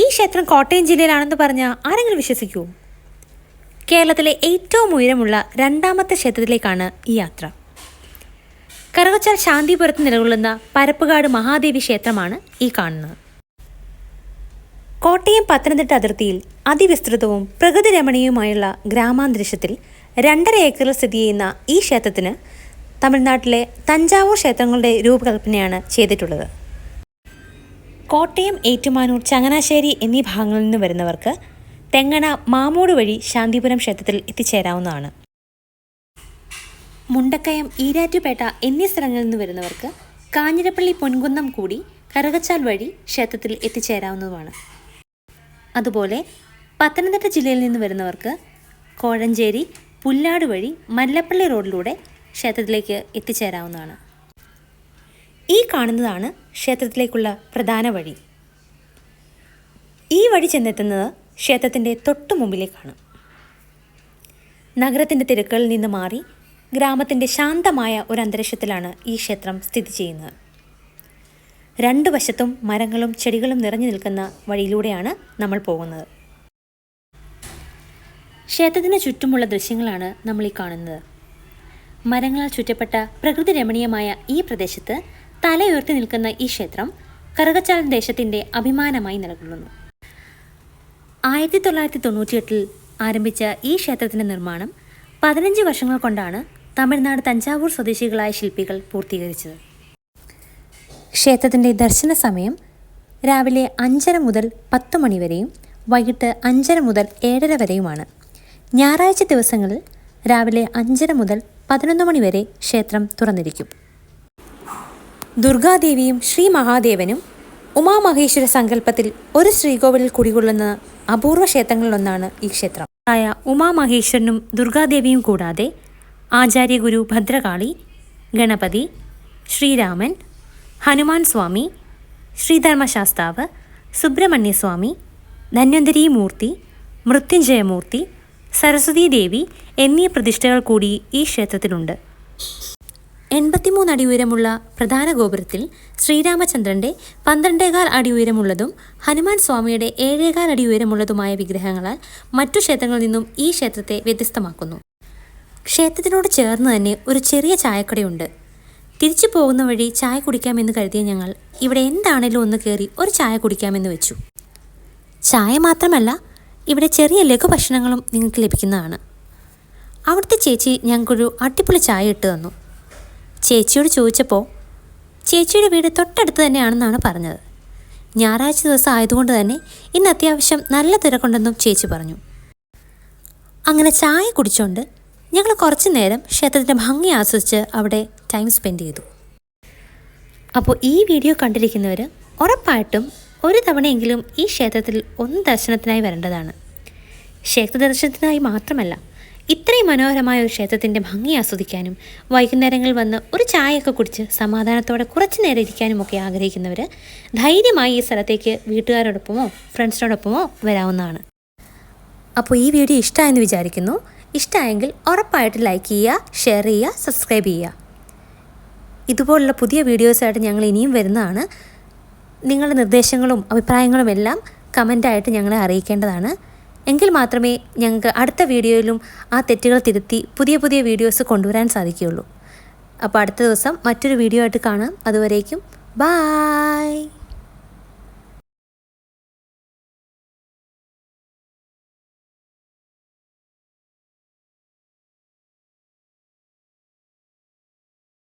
ഈ ക്ഷേത്രം കോട്ടയം ജില്ലയിലാണെന്ന് പറഞ്ഞാൽ ആരെങ്കിലും വിശ്വസിക്കൂ? കേരളത്തിലെ ഏറ്റവും ഉയരമുള്ള രണ്ടാമത്തെ ക്ഷേത്രത്തിലേക്കാണ് ഈ യാത്ര. കറുകച്ചാൽ ശാന്തിപുരത്ത് നിലകൊള്ളുന്ന പരപ്പുകാട് മഹാദേവി ക്ഷേത്രമാണ് ഈ കാണുന്നത്. കോട്ടയം പത്തനംതിട്ട അതിർത്തിയിൽ അതിവിസ്തൃതവും പ്രകൃതി രമണീയവുമായുള്ള ഗ്രാമാന്തരീക്ഷത്തിൽ രണ്ടര ഏക്കറിൽ സ്ഥിതി ചെയ്യുന്ന ഈ ക്ഷേത്രത്തിന് തമിഴ്നാട്ടിലെ തഞ്ചാവൂർ ക്ഷേത്രങ്ങളുടെ രൂപകൽപ്പനയാണ് ചെയ്തിട്ടുള്ളത്. കോട്ടയം ഏറ്റുമാനൂർ ചങ്ങനാശ്ശേരി എന്നീ ഭാഗങ്ങളിൽ നിന്ന് വരുന്നവർക്ക് തെങ്ങണ മാമൂട് വഴി ശാന്തിപുരം ക്ഷേത്രത്തിൽ എത്തിച്ചേരാവുന്നതാണ്. മുണ്ടക്കയം ഈരാറ്റുപേട്ട എന്നീ സ്ഥലങ്ങളിൽ നിന്ന് വരുന്നവർക്ക് കാഞ്ഞിരപ്പള്ളി പൊൻകുന്നം കൂടി കറുകച്ചാൽ വഴി ക്ഷേത്രത്തിൽ എത്തിച്ചേരാവുന്നതുമാണ്. അതുപോലെ പത്തനംതിട്ട ജില്ലയിൽ നിന്ന് വരുന്നവർക്ക് കോഴഞ്ചേരി പുല്ലാട് വഴി മല്ലപ്പള്ളി റോഡിലൂടെ ക്ഷേത്രത്തിലേക്ക് എത്തിച്ചേരാവുന്നതാണ്. ഈ കാണുന്നതാണ് ക്ഷേത്രത്തിലേക്കുള്ള പ്രധാന വഴി. ഈ വഴി ചെന്നെത്തുന്നത് ക്ഷേത്രത്തിന്റെ തൊട്ടു മുമ്പിലേക്കാണ്. നഗരത്തിന്റെ തിരക്കുകളിൽ നിന്ന് മാറി ഗ്രാമത്തിന്റെ ശാന്തമായ ഒരു അന്തരീക്ഷത്തിലാണ് ഈ ക്ഷേത്രം സ്ഥിതി ചെയ്യുന്നത്. രണ്ടു വശത്തും മരങ്ങളും ചെടികളും നിറഞ്ഞു നിൽക്കുന്ന വഴിയിലൂടെയാണ് നമ്മൾ പോകുന്നത്. ക്ഷേത്രത്തിന് ചുറ്റുമുള്ള ദൃശ്യങ്ങളാണ് നമ്മൾ ഈ കാണുന്നത്. മരങ്ങളാൽ ചുറ്റപ്പെട്ട പ്രകൃതി രമണീയമായ ഈ പ്രദേശത്ത് തലയുയർത്തി നിൽക്കുന്ന ഈ ക്ഷേത്രം കറുകച്ചാൽ ദേശത്തിന്റെ അഭിമാനമായി നിലകൊള്ളുന്നു. ആയിരത്തി തൊള്ളായിരത്തി തൊണ്ണൂറ്റിയെട്ടിൽ ആരംഭിച്ച ഈ ക്ഷേത്രത്തിന്റെ നിർമ്മാണം പതിനഞ്ച് വർഷങ്ങൾ കൊണ്ടാണ് തമിഴ്നാട് തഞ്ചാവൂർ സ്വദേശികളായ ശില്പികൾ പൂർത്തീകരിച്ചത്. ക്ഷേത്രത്തിന്റെ ദർശന സമയം രാവിലെ അഞ്ചര മുതൽ പത്ത് മണി വരെയും വൈകിട്ട് അഞ്ചര മുതൽ ഏഴര വരെയുമാണ്. ഞായറാഴ്ച ദിവസങ്ങളിൽ രാവിലെ അഞ്ചര മുതൽ പതിനൊന്ന് മണി വരെ ക്ഷേത്രം തുറന്നിരിക്കും. ദുർഗാദേവിയും ശ്രീ മഹാദേവനും ഉമാമഹേശ്വര സങ്കല്പത്തിൽ ഒരു ശ്രീകോവിലിൽ കുടികൊള്ളുന്ന അപൂർവ ക്ഷേത്രങ്ങളിലൊന്നാണ് ഈ ക്ഷേത്രം. ആയ ഉമാമഹേശ്വരനും ദുർഗാദേവിയും കൂടാതെ ആചാര്യഗുരു ഭദ്രകാളി ഗണപതി ശ്രീരാമൻ ഹനുമാൻ സ്വാമി ശ്രീധർമ്മശാസ്താവ് സുബ്രഹ്മണ്യസ്വാമി ധന്വന്തരി മൂർത്തി മൃത്യുഞ്ജയമൂർത്തി സരസ്വതീദേവി എന്നീ പ്രതിഷ്ഠകൾ കൂടി ഈ ക്ഷേത്രത്തിലുണ്ട്. എൺപത്തിമൂന്ന് അടി ഉയരമുള്ള പ്രധാന ഗോപുരത്തിൽ ശ്രീരാമചന്ദ്രന്റെ പന്ത്രണ്ടേകാൽ അടി ഉയരമുള്ളതും ഹനുമാൻ സ്വാമിയുടെ ഏഴേകാൽ അടി ഉയരമുള്ളതുമായ വിഗ്രഹങ്ങളാൽ മറ്റു ക്ഷേത്രങ്ങളിൽ നിന്നും ഈ ക്ഷേത്രത്തെ വ്യത്യസ്തമാക്കുന്നു. ക്ഷേത്രത്തിനോട് ചേർന്ന് തന്നെ ഒരു ചെറിയ ചായക്കടയുണ്ട്. തിരിച്ചു പോകുന്ന വഴി ചായ കുടിക്കാമെന്ന് കരുതിയ ഞങ്ങൾ ഇവിടെ എന്താണേലും ഒന്ന് കയറി ഒരു ചായ കുടിക്കാമെന്ന് വെച്ചു. ചായ മാത്രമല്ല ഇവിടെ ചെറിയ ലഘു ഭക്ഷണങ്ങളും നിങ്ങൾക്ക് ലഭിക്കുന്നതാണ്. അവിടുത്തെ ചേച്ചി ഞങ്ങൾക്കൊരു അടിപൊളി ചായ ഇട്ട് തന്നു. ചേച്ചിയോട് ചോദിച്ചപ്പോൾ ചേച്ചിയുടെ വീട് തൊട്ടടുത്ത് തന്നെയാണെന്നാണ് പറഞ്ഞത്. ഞായറാഴ്ച ദിവസം ആയതുകൊണ്ട് തന്നെ ഇന്ന് അത്യാവശ്യം നല്ല തിരക്കുണ്ടെന്നും ചേച്ചി പറഞ്ഞു. അങ്ങനെ ചായ കുടിച്ചുകൊണ്ട് ഞങ്ങൾ കുറച്ച് നേരം ക്ഷേത്രത്തിന്റെ ഭംഗി ആസ്വദിച്ച് അവിടെ ടൈം സ്പെൻഡ് ചെയ്തു. അപ്പോൾ ഈ വീഡിയോ കണ്ടിരിക്കുന്നവർ ഉറപ്പായിട്ടും ഒരു തവണയെങ്കിലും ഈ ക്ഷേത്രത്തിൽ ഒന്ന് ദർശനത്തിനായി വരേണ്ടതാണ്. ക്ഷേത്ര ദർശനത്തിനായി മാത്രമല്ല ഇത്രയും മനോഹരമായ ഒരു ക്ഷേത്രത്തിന്റെ ഭംഗി ആസ്വദിക്കാനും വൈകുന്നേരങ്ങളിൽ വന്ന് ഒരു ചായയൊക്കെ കുടിച്ച് സമാധാനത്തോടെ കുറച്ച് നേരം ഇരിക്കാനും ഒക്കെ ആഗ്രഹിക്കുന്നവർ ധൈര്യമായി ഈ സ്ഥലത്തേക്ക് വീട്ടുകാരോടൊപ്പമോ ഫ്രണ്ട്സിനോടൊപ്പമോ വരാവുന്നതാണ്. അപ്പോൾ ഈ വീഡിയോ ഇഷ്ടമായെന്ന് വിചാരിക്കുന്നു. ഇഷ്ടമായെങ്കിൽ ഉറപ്പായിട്ട് ലൈക്ക് ചെയ്യുക ഷെയർ ചെയ്യുക സബ്സ്ക്രൈബ് ചെയ്യുക. ഇതുപോലുള്ള പുതിയ വീഡിയോസായിട്ട് ഞങ്ങൾ ഇനിയും വരുന്നതാണ്. നിങ്ങളുടെ നിർദ്ദേശങ്ങളും അഭിപ്രായങ്ങളും എല്ലാം കമന്റായിട്ട് ഞങ്ങളെ അറിയിക്കേണ്ടതാണ്. എങ്കിൽ മാത്രമേ ഞങ്ങൾക്ക് അടുത്ത വീഡിയോയിലും ആ തെറ്റുകൾ തിരുത്തി പുതിയ പുതിയ വീഡിയോസ് കൊണ്ടുവരാൻ സാധിക്കുകയുള്ളൂ. അപ്പോൾ അടുത്ത ദിവസം മറ്റൊരു വീഡിയോ ആയിട്ട് കാണാം. അതുവരേക്കും ബായ്